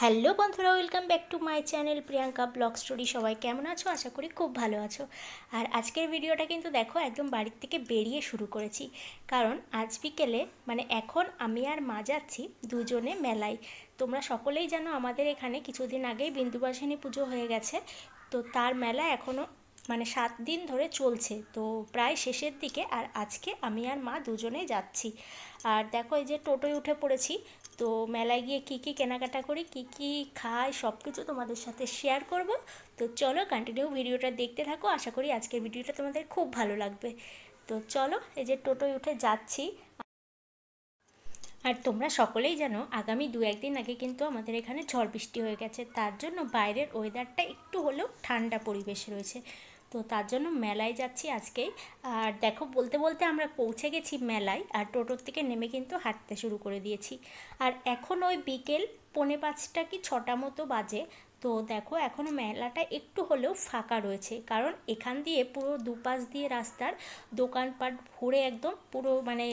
Hello বন্ধুরা, welcome back to my channel Priyanka blog story. সবাই কেমন আছো? আশা করি খুব ভালো আছো। আর আজকের ভিডিওটা কিন্তু দেখো, একদম বাড়ির থেকে বেরিয়ে শুরু করেছি। কারণ আজ বিকেলে মানে এখন আমি আর মা যাচ্ছি দুজনে মেলায়। তোমরা সকলেই জানো আমাদের এখানে কিছুদিন আগেই বিন্দুবাসিনী পুজো হয়ে গেছে। তো তার মেলা এখনও মানে সাত দিন ধরে চলছে। তো প্রায় শেষের দিকে আর আজকে আমি আর মা দুজনেই যাচ্ছি। আর দেখো এই যে টোটোয় উঠে পড়েছি। তো মেলায় গিয়ে কী কী কেনাকাটা করি, কী কী খাই, সব কিছু তোমাদের সাথে শেয়ার করব। তো চলো কন্টিনিউ ভিডিওটা দেখতে থাকো। আশা করি আজকের ভিডিওটা তোমাদের খুব ভালো লাগবে। তো চলো, এই যে টোটোয় উঠে যাচ্ছি। আর তোমরা সকলেই জানো, আগামী দু একদিন আগে কিন্তু আমাদের এখানে ঝড় বৃষ্টি হয়ে গেছে। তার জন্য বাইরের ওয়েদারটা একটু হলেও ঠান্ডা পরিবেশ রয়েছে। তো তার জন্য মেলায় যাচ্ছি আজকেই। আর দেখো, বলতে বলতে আমরা পৌঁছে গেছি মেলায় আর টোটোর থেকে নেমে কিন্তু হাঁটতে শুরু করে দিয়েছি। আর এখন ওই বিকেল পৌনে পাঁচটা কি ছটা মতো বাজে। তো দেখো এখনও মেলাটা একটু হলেও ফাঁকা রয়েছে। কারণ এখান দিয়ে পুরো দুপাশ দিয়ে রাস্তার দোকানপাট ভরে একদম পুরো মানে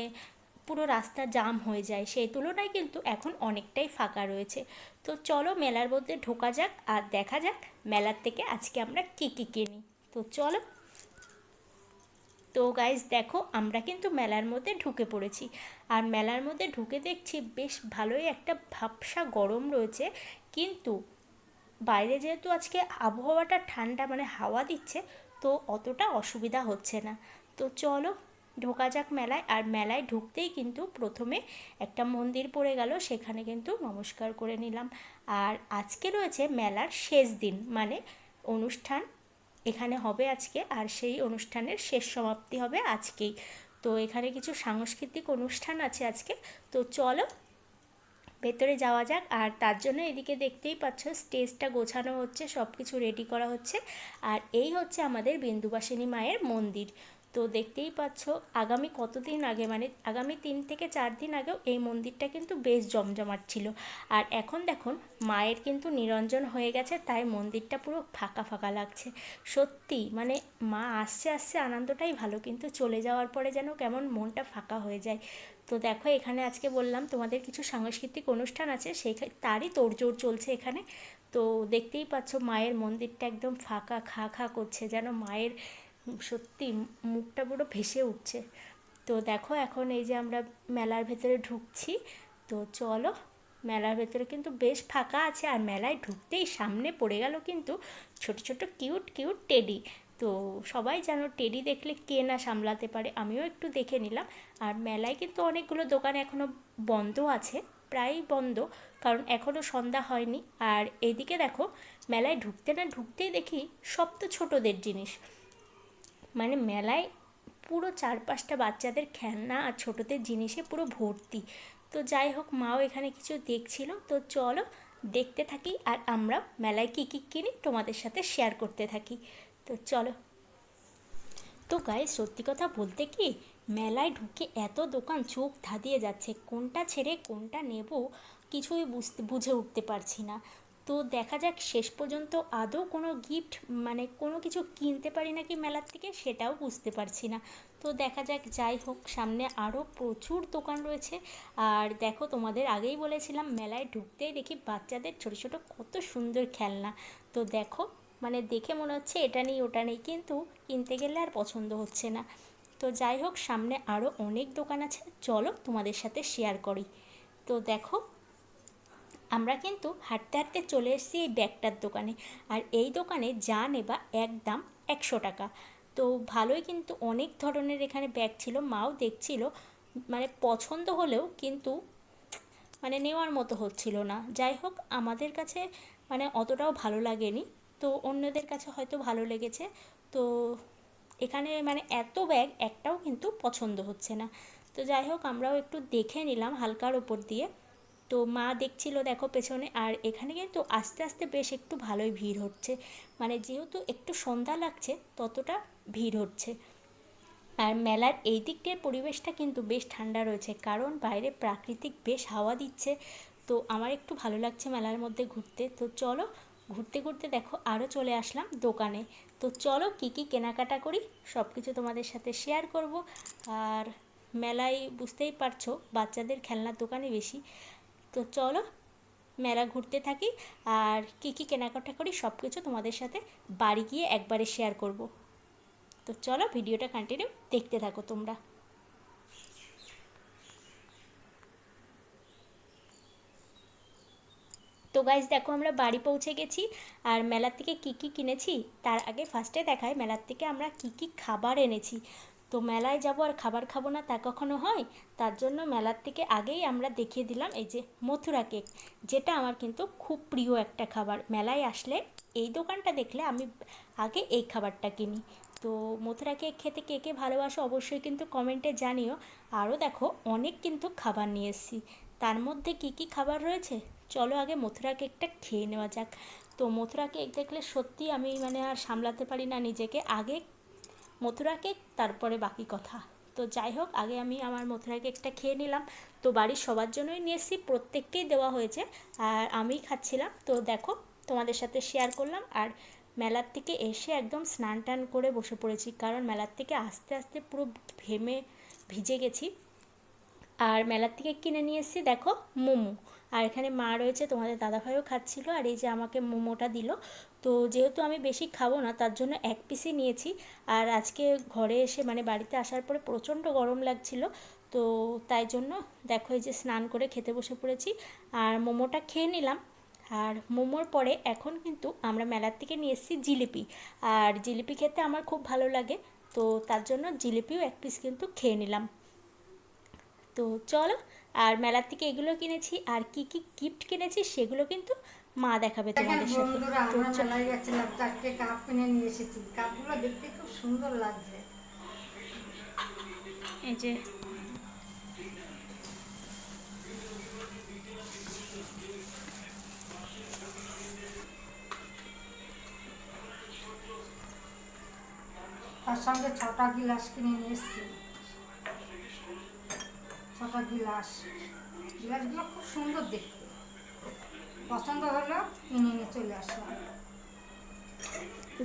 পুরো রাস্তা জাম হয়ে যায়। সেই তুলনায় কিন্তু এখন অনেকটাই ফাঁকা রয়েছে। তো চলো, মেলার মধ্যে ঢোকা যাক আর দেখা যাক মেলার থেকে আজকে আমরা কী কী কিনি। তো চলো। তো গাইজ দেখো, আমরা কিন্তু মেলার মধ্যে ঢুকে পড়েছি। আর মেলার মধ্যে ঢুকে দেখছি বেশ ভালোই একটা ভাবসা গরম রয়েছে। কিন্তু বাইরে যেহেতু আজকে আবহাওয়াটা ঠান্ডা মানে হাওয়া দিচ্ছে, তো অতটা অসুবিধা হচ্ছে না। তো চলো, ঢোকা যাক মেলায়। আর মেলায় ঢুকতেই কিন্তু প্রথমে একটা মন্দির পড়ে গেল, সেখানে কিন্তু নমস্কার করে নিলাম। আর আজকে রয়েছে মেলার শেষ দিন মানে অনুষ্ঠান এখানে হবে আজকে, আর সেই অনুষ্ঠানের শেষ সমাপ্তি হবে আজকেই। তো এখানে কিছু সাংস্কৃতিক অনুষ্ঠান আছে আজকে। তো চলো, ভেতরে যাওয়া যাক। আর তার জন্য এদিকে দেখতেই পাচ্ছ, স্টেজটা গোছানো হচ্ছে সব কিছু রেডি করা হচ্ছে। আর এই হচ্ছে আমাদের বিন্দুবাসিনী মায়ের মন্দির। তো দেখতেই পাচ্ছ, আগামী কতদিন আগে মানে আগামী তিন থেকে চার দিন আগেও এই মন্দিরটা কিন্তু বেশ জমজমাট ছিল। আর এখন দেখুন, মায়ের কিন্তু নিরঞ্জন হয়ে গেছে, তাই মন্দিরটা পুরো ফাঁকা ফাঁকা লাগছে। সত্যি মানে মা আসছে আসছে আনন্দটাই ভালো, কিন্তু চলে যাওয়ার পরে যেন কেমন মনটা ফাঁকা হয়ে যায়। তো দেখো, এখানে আজকে বললাম, তোমাদের কিছু সাংস্কৃতিক অনুষ্ঠান আছে, সেই তারই তোড়জোড় চলছে এখানে। তো দেখতেই পাচ্ছ, মায়ের মন্দিরটা একদম ফাঁকা, খা খা করছে, যেন মায়ের সত্যি মুখটা পুরো ভেসে উঠছে। তো দেখো এখন এই যে আমরা মেলার ভেতরে ঢুকছি, তো চলো মেলার ভেতরে কিন্তু বেশ ফাঁকা আছে আর মেলায় ঢুকতেই সামনে পড়ে গেল কিন্তু ছোট ছোট কিউট কিউট টেডি। তো সবাই জানো টেডি দেখলে কে না সামলাতে পারে, আমিও একটু দেখে নিলাম। আর মেলায় কিন্তু অনেকগুলো দোকান এখনও বন্ধ আছে প্রায় বন্ধ, কারণ এখনও সন্ধ্যা হয়নি। আর এদিকে দেখো মেলায় ঢুকতে না ঢুকতেই দেখি সব তো ছোটোদের জিনিস। মানে মেলায় পুরো চারপাশটা বাচ্চাদের খেলনা আর ছোটোদের জিনিসে পুরো ভর্তি। তো যাই হোক, মাও এখানে কিছু দেখছিল। তো চলো দেখতে থাকি আর আমরা মেলায় কী কী কিনি তোমাদের সাথে শেয়ার করতে থাকি। তো চলো। তো গায়ে সত্যি কথা বলতে কি, মেলায় ঢুকে এত দোকান চোখ ধাঁধিয়ে যাচ্ছে। কোনটা ছেড়ে কোনটা নেব কিছুই বুঝতে, বুঝে উঠতে পারছি না। তো দেখা যাক, শেষ পর্যন্ত আদৌ কোনো গিফট মানে কোনো কিছু কিনতে পারি নাকি মেলার থেকে সেটাও বুঝতে পারছি না। তো দেখা যাক, যাই হোক, সামনে আরও প্রচুর দোকান রয়েছে। আর দেখো, তোমাদের আগেই বলেছিলাম, মেলায় ঢুকতেই দেখি বাচ্চাদের ছোটো ছোটো কত সুন্দর খেলনা। তো দেখো মানে দেখে মনে হচ্ছে এটা নেই, ওটা নেই, কিন্তু কিনতে গেলে আর পছন্দ হচ্ছে না। তো যাই হোক, সামনে আরও অনেক দোকান আছে, চলো তোমাদের সাথে শেয়ার করি। তো দেখো আমরা কিন্তু হাঁটতে হাঁটতে চলে এসেছি এই ব্যাগটার দোকানে। আর এই দোকানে যা নেবা একদম একশো টাকা। তো ভালোই কিন্তু অনেক ধরনের এখানে ব্যাগ ছিল, মাও দেখছিল। মানে পছন্দ হলেও কিন্তু মানে নেওয়ার মতো হচ্ছিল না। যাই হোক, আমাদের কাছে মানে অতটাও ভালো লাগেনি। তো অন্যদের কাছে হয়তো ভালো লেগেছে। তো এখানে মানে এত ব্যাগ একটাও কিন্তু পছন্দ হচ্ছে না। তো যাই হোক, আমরাও একটু দেখে নিলাম হালকার ওপর দিয়ে। তো মা দেখছিল দেখো পেছনে, আর এখানে কিন্তু আস্তে আস্তে বেশ একটু ভালোই ভিড় হচ্ছে। মানে যেহেতু একটু সন্ধ্যা লাগছে, ততটা ভিড় হচ্ছে। আর মেলার এই দিকটার পরিবেশটা কিন্তু বেশ ঠান্ডা রয়েছে, কারণ বাইরে প্রাকৃতিক বেশ হাওয়া দিচ্ছে। তো আমার একটু ভালো লাগছে মেলার মধ্যে ঘুরতে। তো চলো ঘুরতে ঘুরতে দেখো আরও চলে আসলাম দোকানে। তো চলো কী কী কেনাকাটা করি সব কিছু তোমাদের সাথে শেয়ার করব। আর মেলায় বুঝতেই পারছ, বাচ্চাদের খেলনার দোকানে বেশি। তো চলো, মেলা ঘুরতে থাকি আর কী কী কেনাকাটা করি সব কিছু তোমাদের সাথে বাড়ি গিয়ে একবারে শেয়ার করব। তো চলো ভিডিওটা কন্টিনিউ দেখতে থাকো তোমরা। তো গাইজ দেখো আমরা বাড়ি পৌঁছে গেছি আর মেলার থেকে কী কী কিনেছি, তার আগে ফার্স্টে দেখায় মেলার থেকে আমরা কী কী খাবার এনেছি। তো মেলায় যাব আর খাবার খাব না তা কখনো হয়? তার জন্য মেলার থেকে আগেই আমরা দেখিয়ে দিলাম এই যে মথুরা কেক, যেটা আমার কিন্তু খুব প্রিয় একটা খাবার। মেলায় আসলে এই দোকানটা দেখলে আমি আগে এই খাবারটা কিনি। তো মথুরা কেক খেতে কে কে ভালোবাসো অবশ্যই কিন্তু কমেন্টে জানিও। আরও দেখো, অনেক কিন্তু খাবার নিয়ে এসেছি। তার মধ্যে কি কি খাবার রয়েছে? চলো আগে মথুরা কেকটা খেয়ে নেওয়া যাক। তো মথুরা কেক দেখলে সত্যি আমি মানে আর সামলাতে পারি না নিজেকে। আগে মথুরা কেক তারপরে বাকি কথা। তো যাই হোক, আগে আমি আমার মথুরা কেকটা খেয়ে নিলাম। তো বাড়ির সবার জন্যই নিয়ে এসেছি, প্রত্যেককেই দেওয়া হয়েছে। আর আমি খাচ্ছিলাম। তো দেখো, তোমাদের সাথে শেয়ার করলাম। আর মেলার থেকে এসে একদম স্নান টান করে বসে পড়েছি। কারণ মেলার থেকে আস্তে আস্তে পুরো ভেমে ভিজে গেছি। আর মেলার থেকে কিনে নিয়ে এসেছি, দেখো, মোমো। আর এখানে মা রয়েছে, তোমাদের দাদাভাইও খাচ্ছিল, আর এই যে আমাকে মোমোটা দিল। তো যেহেতু আমি বেশি খাব না, তার জন্য এক পিসই নিয়েছি। আর আজকে ঘরে এসে মানে বাড়িতে আসার পরে প্রচণ্ড গরম লাগছিল। তো তাই জন্য দেখো, এই যে স্নান করে খেতে বসে পড়েছি। আর মোমোটা খেয়ে নিলাম। আর মোমোর পরে এখন কিন্তু আমরা মেলার থেকে নিয়ে এসেছি জিলিপি। আর জিলিপি খেতে আমার খুব ভালো লাগে। তো তার জন্য জিলিপিও এক পিস কিন্তু খেয়ে নিলাম। তো চলো আর মেলার থেকে এগুলো কিনেছি আর কি কি গিফট কিনেছি সেগুলো কিন্তু মা দেখাবে তোমাদের সাথে। তো আমরা চ- মেলায় গেছিলাম চারটে কাপ কিনে নিয়ে এসেছি। কাপগুলো দেখতে খুব সুন্দর লাগছে। এই যে। তার সঙ্গে ছটা গিলাস কিনে নিয়ে এসেছি। ছটা গিলাস। গিলাসগুলো খুব সুন্দর দেখতে। পছন্দ হলো কিনে নিয়ে চলে আসলাম।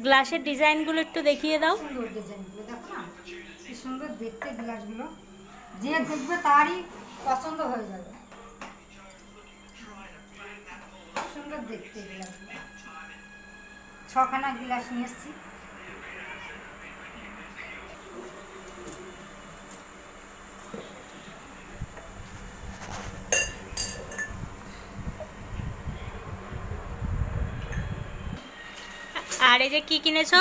গ্লাসের ডিজাইনগুলো একটু দেখিয়ে দাও। সুন্দর ডিজাইনগুলো দেখো না? কি সুন্দর দেখতে গ্লাসগুলো। যে দেখবে তারই পছন্দ হয়ে যাবে। সুন্দর দেখতে গ্লাসগুলো। ছখানা গ্লাস নিয়ে এসেছি। আর এই যে কি কিনেছো?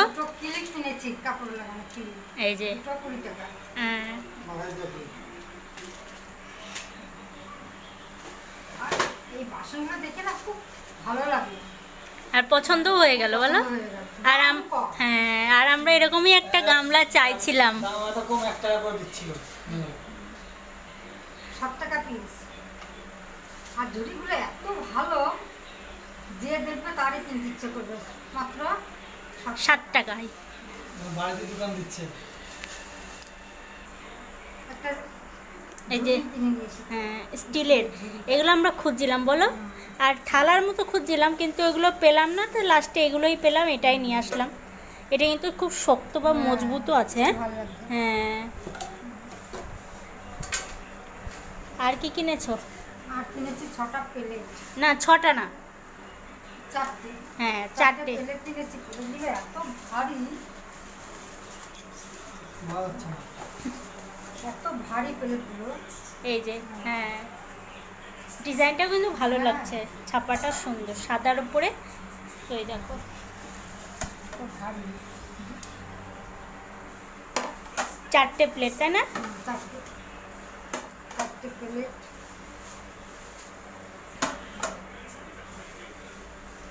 কিনেছি কাপড় লাগানো এই যে। টাকা। হ্যাঁ, আর এই বাসনগুলো দেখে না খুব ভালো লাগে। আর পছন্দ হয়ে গেল বলো? হয়ে। আর হ্যাঁ আর আমরা এরকমই একটা গামলা চাইছিলাম। টাকা পিস আর ঝুড়িগুলো এত ভালো যে দেখবে তারই কিনতে ইচ্ছে করবে। মাত্র ষাট ষাট টাকায়। বাড়িতে দোকান দিচ্ছে। একটা এই যে- হ্যাঁ স্টিলের। এগুলো আমরা খুঁজছিলাম বলো? আর থালার মতো খুঁজছিলাম কিন্তু এগুলো পেলাম না তো লাস্টে এগুলোই পেলাম এটাই নিয়ে আসলাম। এটা কিন্তু খুব শক্ত বা হ্যাঁ। মজবুতও আছে। হ্যাঁ হ্যাঁ। আর কি কিনেছো? আর কিনেছি ছটা প্লেট। না ছটা না। হ্যাঁ চারটে প্লেটগুলো। এই যে হ্যাঁ। ডিজাইনটা কিন্তু ভালো হ্যাঁ। লাগছে। ছাপাটা সুন্দর। সাদার উপরে। তো এই দেখো। চারটে প্লেট তাই না? চারটে প্লেট।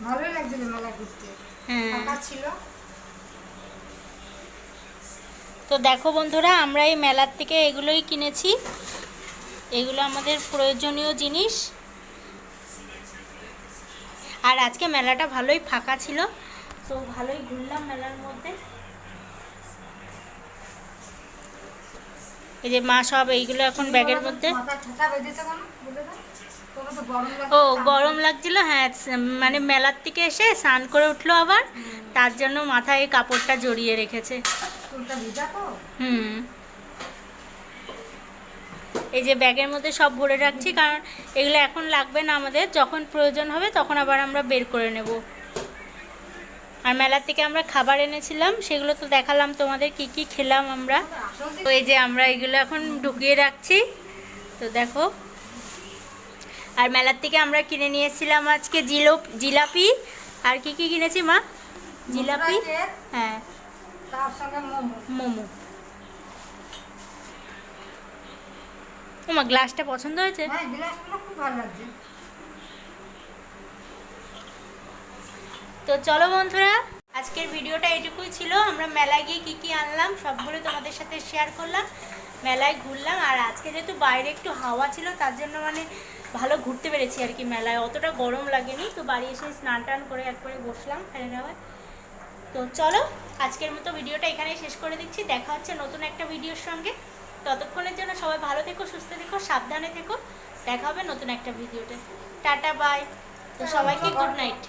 ভালোই লাগছিল মেলা ঘুরতে ফাঁকা ছিল। তো দেখো বন্ধুরা আমরা এই মেলার থেকে এগুলোই কিনেছি। এগুলো আমাদের প্রয়োজনীয় জিনিস। আর আজকে মেলাটা ভালোই ফাঁকা ছিল। তো ভালোই ঘুরলাম মেলার মধ্যে। এই যে মা সব এইগুলো এখন ব্যাগের মধ্যে। ও গরম লাগছিল হ্যাঁ মানে মেলার থেকে এসে স্নান করে উঠল আবার। তার জন্য মাথায় কাপড়টা জড়িয়ে রেখেছে। হুম। এই যে ব্যাগের মধ্যে সব ভরে রাখছি কারণ এগুলো এখন লাগবে না আমাদের যখন প্রয়োজন হবে তখন আবার আমরা বের করে নেব। আর মেলার থেকে আমরা খাবার এনেছিলাম সেগুলো তো দেখালাম তোমাদের কি কি খেলাম আমরা। তো এই যে আমরা এগুলো এখন ঢুকিয়ে রাখছি। তো দেখো আর মেলার থেকে আমরা কিনে নিয়েছিলাম আজকে জিলোপ জিলাপি। আর কি কি কিনেছি মা? জিলাপি? হ্যাঁ। তার সঙ্গে মোমো। মোমো। ওমা গ্লাসটা পছন্দ হয়েছে? হ্যাঁ বিলাসগুলো খুব ভালো লাগছে। তো চলো বন্ধুরা আজকের ভিডিওটা এটুকুই ছিল। আমরা মেলায় গিয়ে কী কী আনলাম সবগুলো তোমাদের সাথে শেয়ার করলাম। মেলায় ঘুরলাম আর আজকে যেহেতু বাইরে একটু হাওয়া ছিল, তার জন্য মানে ভালো ঘুরতে পেরেছি আর কি মেলায়। অতটা গরম লাগেনি, তো বাড়ি এসে স্নান টান করে একবারে বসলাম ফ্যানের হাওয়ায় তো চলো, আজকের মতো ভিডিওটা এখানেই শেষ করে দিচ্ছি। দেখা হচ্ছে নতুন একটা ভিডিওর সঙ্গে। ততক্ষণের জন্য সবাই ভালো থেকো, সুস্থ থেকো, সাবধানে থেকো। দেখা হবে নতুন একটা ভিডিওতে। টাটা বাই তো সবাইকে গুড নাইট